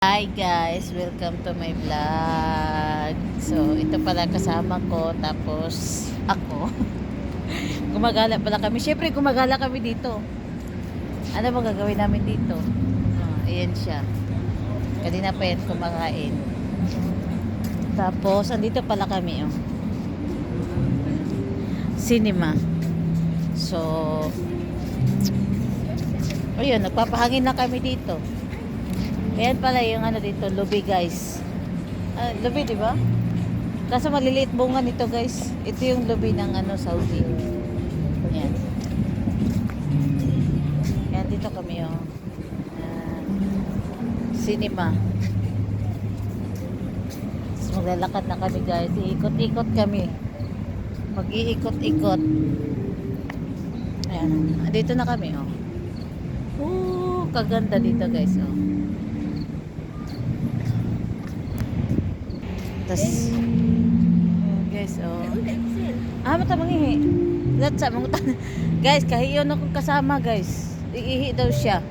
Hi guys, welcome to my vlog. So, ito pala kasama ko, tapos ako. gumagala pala kami. Siyempre, gumagala kami dito. Ano ba gagawin namin dito? Ah, ayan siya. Kanina pa yan kumakain. Tapos, andito pala kami, oh. Cinema. So, ayun, nagpapahangin na kami dito. Ayan pala yung ano dito, lobby guys. Ah, lobby, di ba? Kaso maliliit bunga nito guys. Ito yung lobby ng ano, Saudi. Ayan. Ayan, dito kami yung ah, cinema. Tapos maglalakad na kami guys. Iikot-ikot kami. Mag-iikot-ikot. Ayan. Dito na kami, oh. Oh, kaganda dito guys, oh. Tas, guys, oh. Ah, mata mangihi. Latsa, mangutan. guys, kahiyon akong kasama, guys. Iihi daw siya.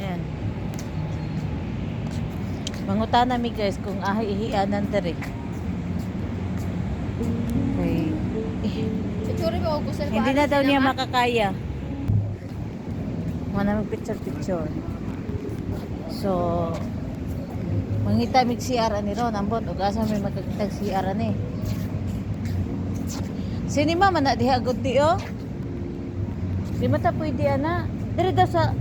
Ayan. Mangutan mi guys, kung ahi. Okay. Siguro ba ako sa Hindi na daw niya makakaya. Mana mag picture-picture. So, mangita mig CR ani ron ambot ug asa may magkakitag CR ani. Sinima man na diha gud di oh. Di man ta pwede ana. Dire daw sa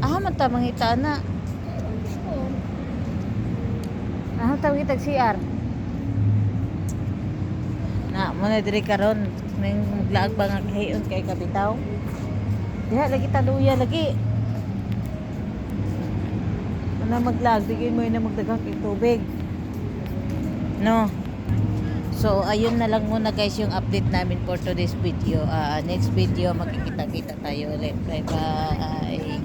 Ah, man ta mangita na. Ah, ta kitag CR. Na, mo na diri karon ning maglaag ba nga kay kabitaw. Diha lagi taluya lagi. Ano maglag, bigay mo yun na magdagang tubig. No. So, ayun na lang muna guys yung update namin for today's video. Ah, next video, makikita-kita tayo ulit. Bye-bye.